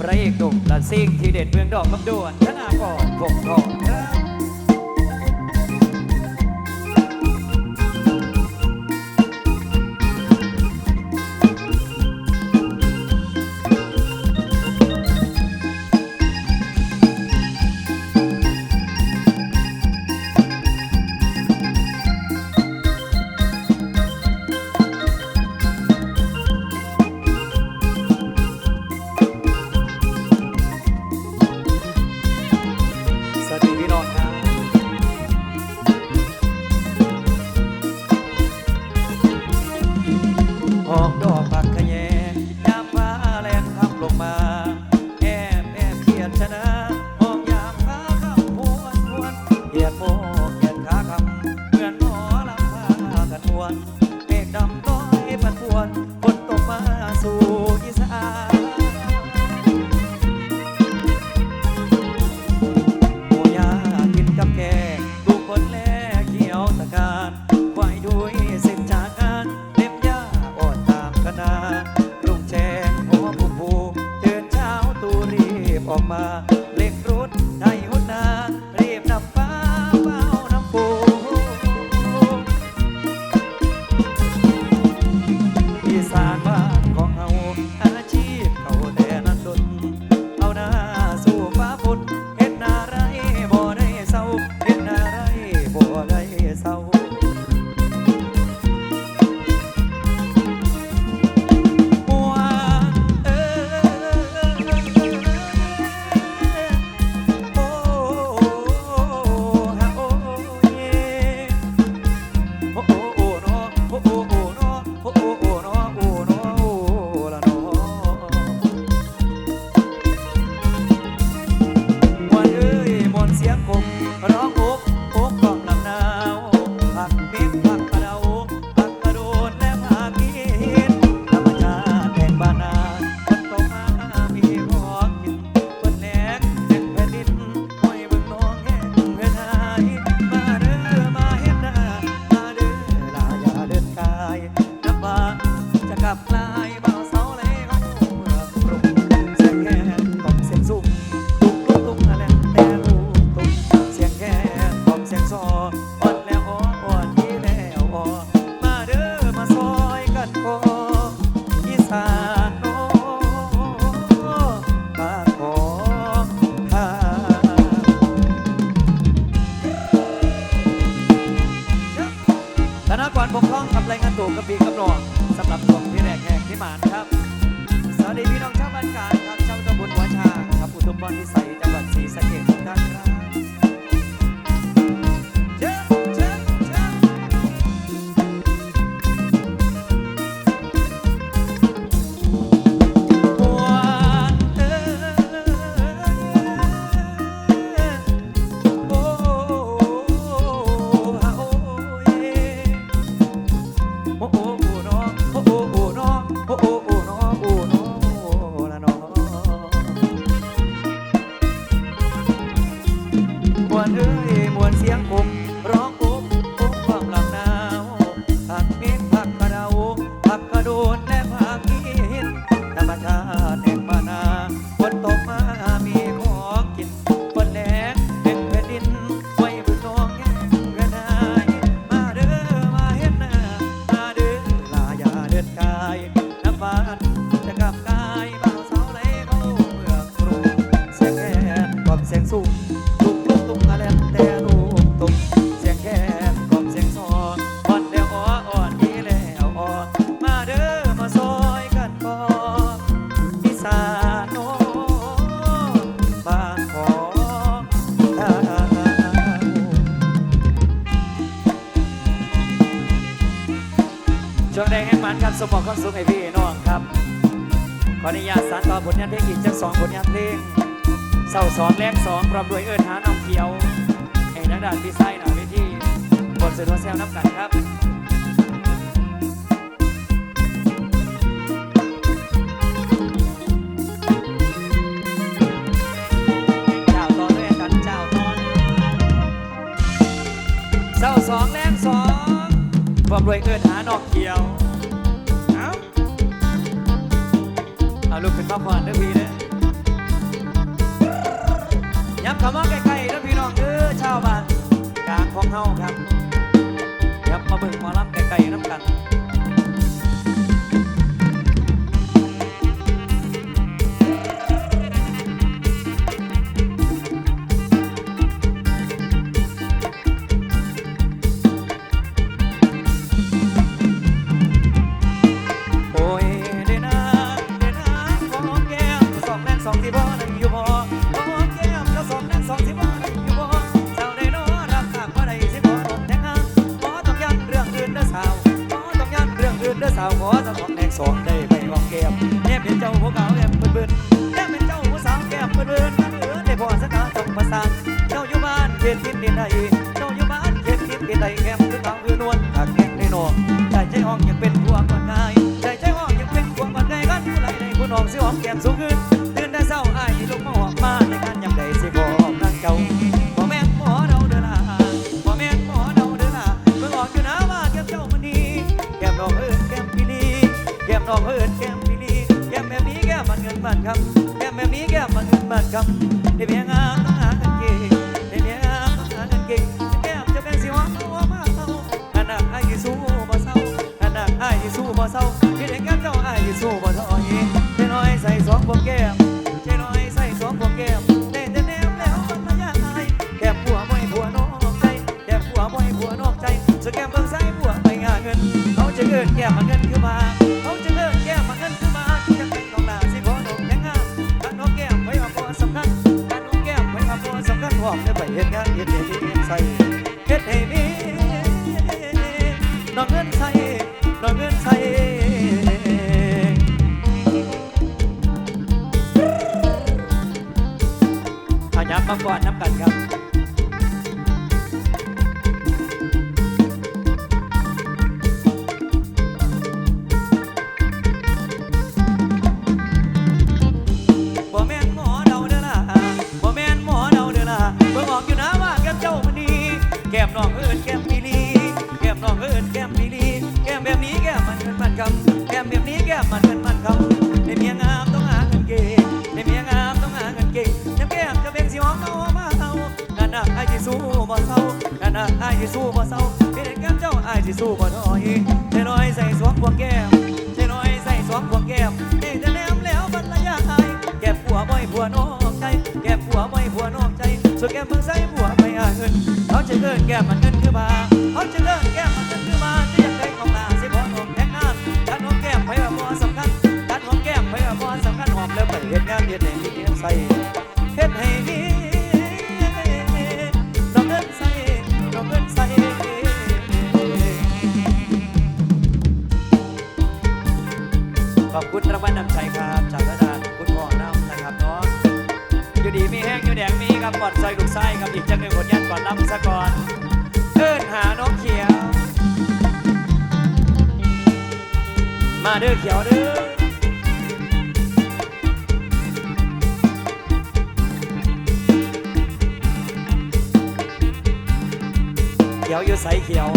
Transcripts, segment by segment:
พระเอกดุ่มละซิ่งที่เด็ดเมืองดอกลำดวนธนากรคงทองครับ กับพี่กับองสำหรับช่วงที่แรกแหกที่มานานครับสมองความสุขให้พี่น้องครับ ขออนุญาตสานต่อผลงานเพลงอีกจากสองผลงานเพลงเศร้าสองแรกสองปรับด้วยเอิญหาน้องเขียวไอ้นักดานพี่ไส้หน่อยพี่ที่บทสุดทัวแซวนับกันครับเศร้าสองแรกสองความรวยเอิญหานอกเขียว ลูกเป็นพ่อควานทั้งพี่เนี่ยย้ำคำว่าไกลๆทั้งพี่น้องเออชาวบ้านกลางของเฮาครับย้ำมาเบิ่งมาล้ำไกลๆน้ำกัน บ้านเขตทินดินใดเจ้าอยู่บ้านเขตทินดินใดแกมคือเก่าคือนวลหากแก้มได้นอใจใจห้องยังเป็นพวงมันกายใจใจห้องยังเป็นพวงมันกายกันผู้ใดในผู้น้องสิหอมแก้มสูงขึ้นตื่นแต่เช้าอ้ายลงมาหอมมาในงานยามใดสิบ่หอมนางเจ้าบ่แม่นหมอเดาเด้อล่ะบ่แม่นหมอเดาเด้อล่ะเบิ่งออกอยู่นะว่าแก้มเจ้ามันดีแก้มน้องเอิ้นแก้มพี่ลีแก้มน้องเอิ้นแก้มพี่ลีแก้มแบบนี้แก้มมันเงินมันคำแก้มแบบนี้แก้มมันเงินมันคำ วงแก้มเจ้น้อยใส่สองพวงแก้มได้แต่แนมแล้วมันละยายแก้มผัวบ่ให้ผัวนอกใจแก้มผัวบ่ให้ผัวนอกใจส่วนแก้มเบิ่งซ้ายผัวไปงาเงินเขาจะเกินแก้มมาเงินคือมาเขาจะเกินแก้มมาเงินคือมาจะเป็นของหน้าสิขอดอกแข็งงามการน้องแก้มไว้ว่าบ่สำคัญการน้องแก้มไว้ว่าบ่สำคัญพร้อมได้ไปเฮ็ดงาน เอาย้ำมาก่อนน้ำกันครับายสิสู้บ่เศร้าเฮ็ดให้แก้มเจ้าอายสิสู้บ่ท้อยเจ้น้อยใส่สวมพวงแก้มเจ้น้อยใส่สวมพวงแก้มนี่จะแนมแล้วบรรยายแก็บผัวบ่อยผัวนอกใจแก็บผัวบ่อยผัวนอกใจส่วนแก้มเพิ่งใส่ผัวไปอาเงินเขาจะเกินแก้มมันเงิน มาเด้อเขียวเด้อเขียวอยู่ใสเขียว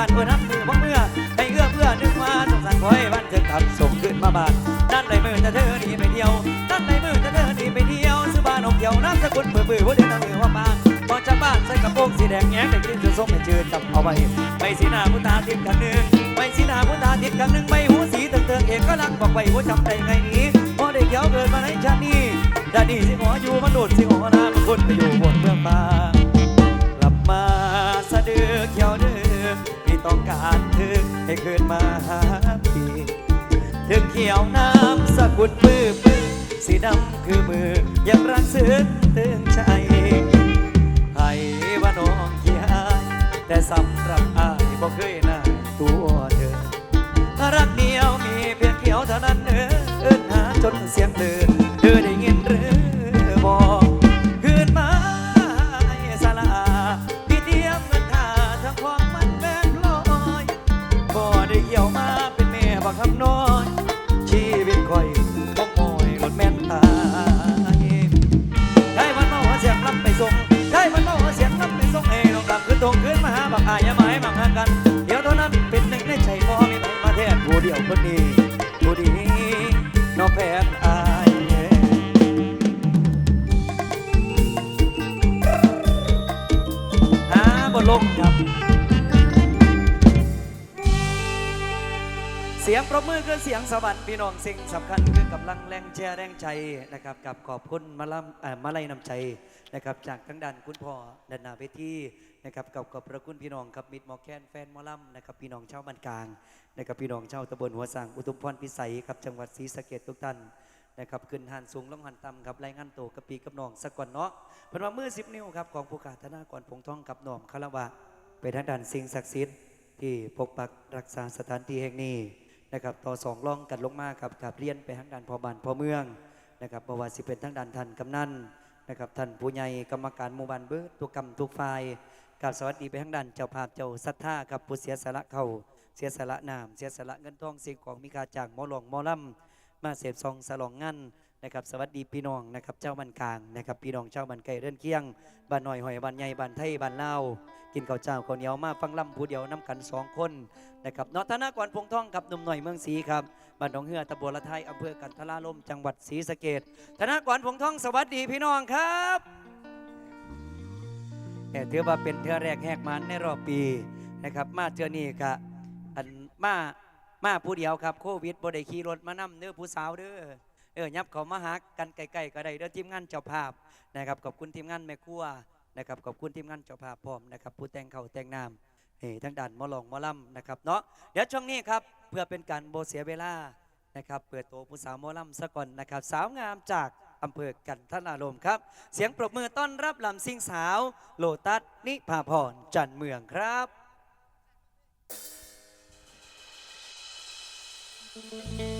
บ้านเพื่อนับมือพักเมื่อให้เอื้อเพื่อนึกว่าสงสารคอยวันเธอกลับส่งขึ้นมาบ้านนั่นเลยมือจะเธอหนีไปเที่ยวนั่นเลยมือจะเธอหนีไปเที่ยวซื้อบ้านอกเที่ยวน้ำสกุลเบื่อเบื่อว่าเดินทางเหนือว่าบ้านพอจากบ้านใส่กระโปรงสีแดงแง้งได้กินจนส้มไม่จืดจับเอาไว้ไปสีหน้าพุทธาทิพย์กันหนึ่งไปสีหน้าพุทธาทิพย์กันหนึ่งไม่หูสีเตือนเตือนเอกก็ลังบอกไว้ว่าจำได้ไงนี้พอได้เขียวเกิดมาในชาตินี้ดาดีสิหออยู่มันโดดสิหอนามคนไปอยู่บน ให้คืนมาหาพี่ ถึงเขียวน้ำสกุดมือปื้อสีดำคือมือ ยังรักซึ้งตึงใจให้ว่าน้องขี้อายแต่สำหรับอายบ่เคยน่าตัวเธอ รักเดียวมีเพียงเดียวเท่านั้นเออเอิ้นหาจนเสียงเลือเประมือคือเสียงสวรรค์พี่น้องสิ่งสำคัญคือกำลังแรงเชียร์แรงใจนะครับกับขอบคุณมาล่ำมาไล่นำใจนะครับจากทั้งด้านคุณพ่อด้านหน้าเวทีนะครับกับขอบพระคุณพี่น้องครับมิตรหมอแคนแฟนหมอล่ำนะครับพี่น้องชาวบ้านกลางนะครับพี่น้องชาวตำบลหัวสังอุทุมพรพิสัยครับจังหวัดศรีสะเกษทุกท่านนะครับขึ้นหันสูงลงหันต่ำครับรายงานโตกับปีกับน้องสักก่อนเนาะเพิ่นว่ามือสิบนิ้วครับของผู้ขาธนากรพงทองกับน้อมคารวะไปทางด้านสิ่งศักดิ์สิทธิ์ที่ปกปักรักษาสถานที่แห่งนี้ นะครับต่อสองล่องกันลงมาครับกับเรียนไปทางด้านพอบ้านพอเมืองนะครับบว่าสิเป็นทางด้านท่านกำนันนะครับท่านผู้ใหญ่กรรมการหมู่บ้านเบิดทุกกรรมทุกฝ่ายกับสวัสดีไปทางด้านเจ้าภาพเจ้าศรัทธาครับผู้เสียสละเขาเสียสละน้ำเสียสละเงินทองสิ่งของมีค่าจากหมอหลวงหมอลำมาเสพซองสลองงัน นะครับสวัสดีพี่น้องนะครับเจ้าบันกลางนะครับพี่น้องเจ้าบันไก่เรื่อนเคียงบ้านหน่อยหอยบ้านใหญ่บ้านไทยบ้านเล่ากินข้าวเจ้าข้าวเหนียวมาฟังลำผู้เดียวน้ำกันสองคนนะครับนอธนากรพงทองกับหนุ่มหน่อยเมืองศรีครับบ้านหนองเฮือตำบลละไทยอำเภอกันทราลมจังหวัดศรีสะเกดธนากรพงทองสวัสดีพี่น้องครับแต่ถือว่าเป็นเทือแรกแหกมันในรอบปีนะครับมาเทือนี้กะอันมามาผู้เดียวครับโควิดบ่ได้ขี่รถมานำเด้อผู้สาวเด้อ เออยับเขามาหากันไกลๆก็ได้เด้อทีมงานเจ้าภาพนะครับขอบคุณทีมงานแม่ครัวนะครับขอบคุณทีมงานเจ้าภาพพร้อมนะครับผู้แต่งเขาแต่งน้ำเฮ้ทั้งด่านมอลองมอลำนะครับเนาะเดี๋ยวช่วงนี้ครับเพื่อเป็นการโบเสียเวลานะครับเปิดตัวผู้สาวมอลำซะก่อนนะครับสาวงามจากอำเภอกันทนารมครับ เสียงปรบมือต้อนรับลำซิงสาว โลตัสนิพาพรจันเมืองครับชี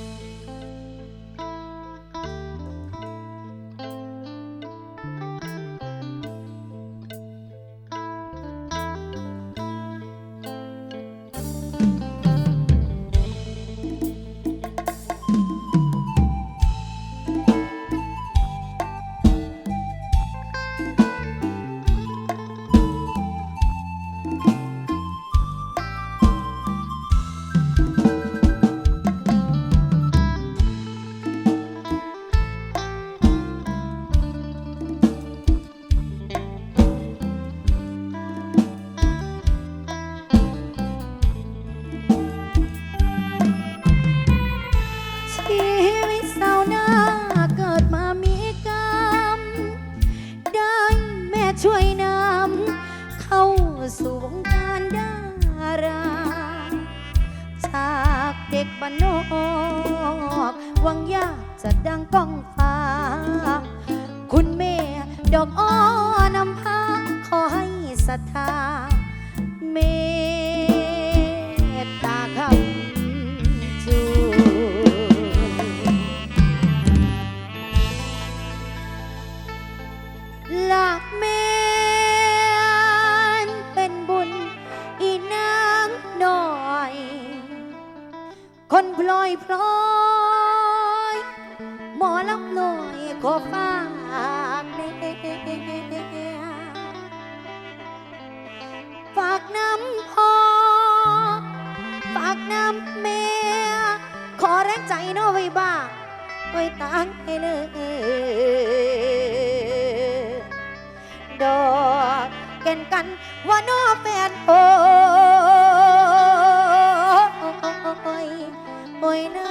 โอ้ยนา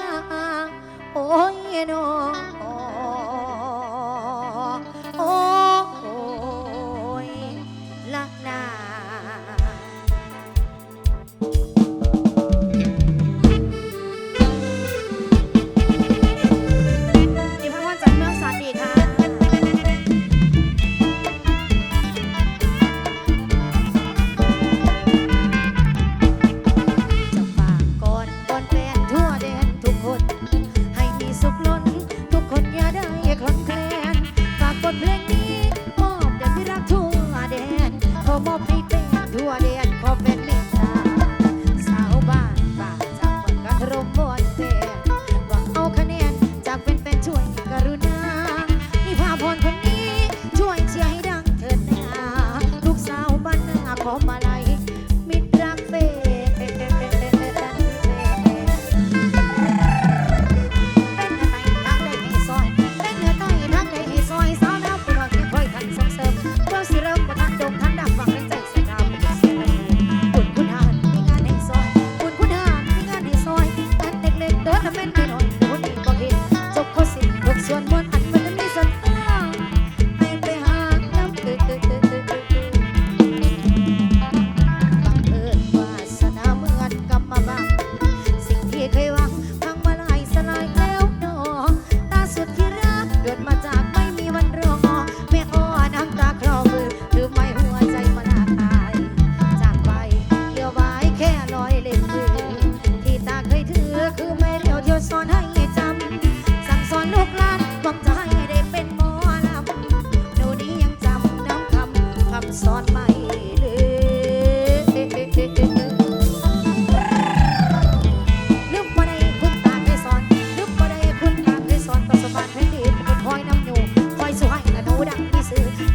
โอ้ยน้อง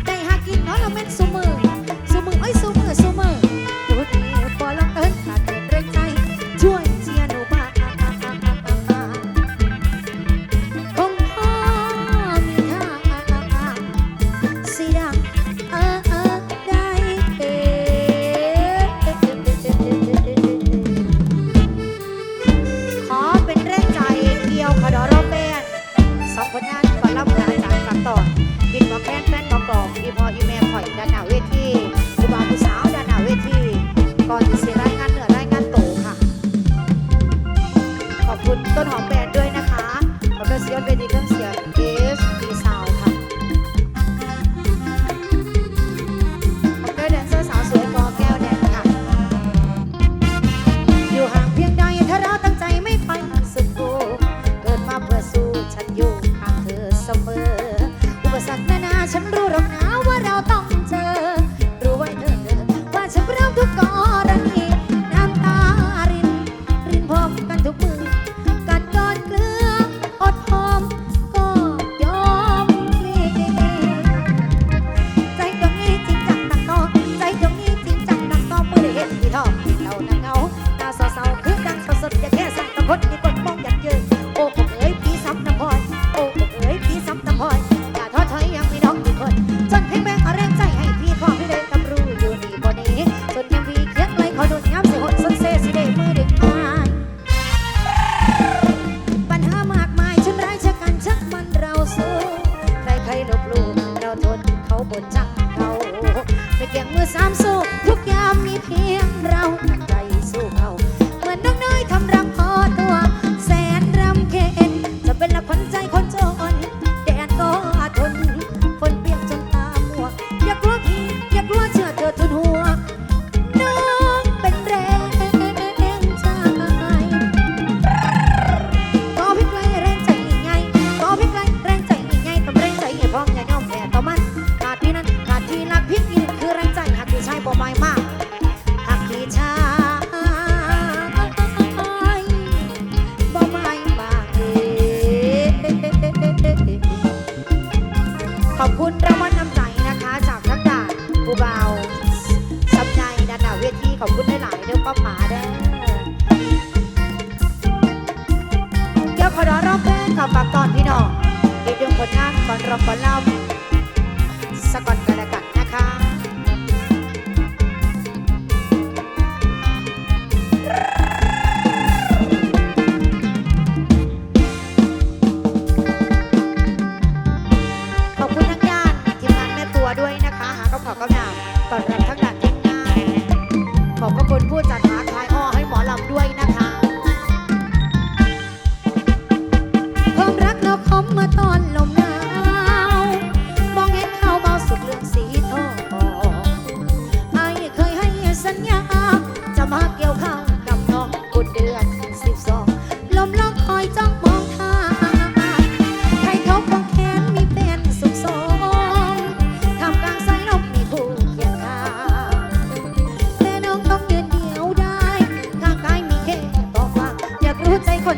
ได้หากินน้อะเราแม่นสมือ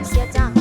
Xe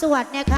สวดเนี่ยค่ะ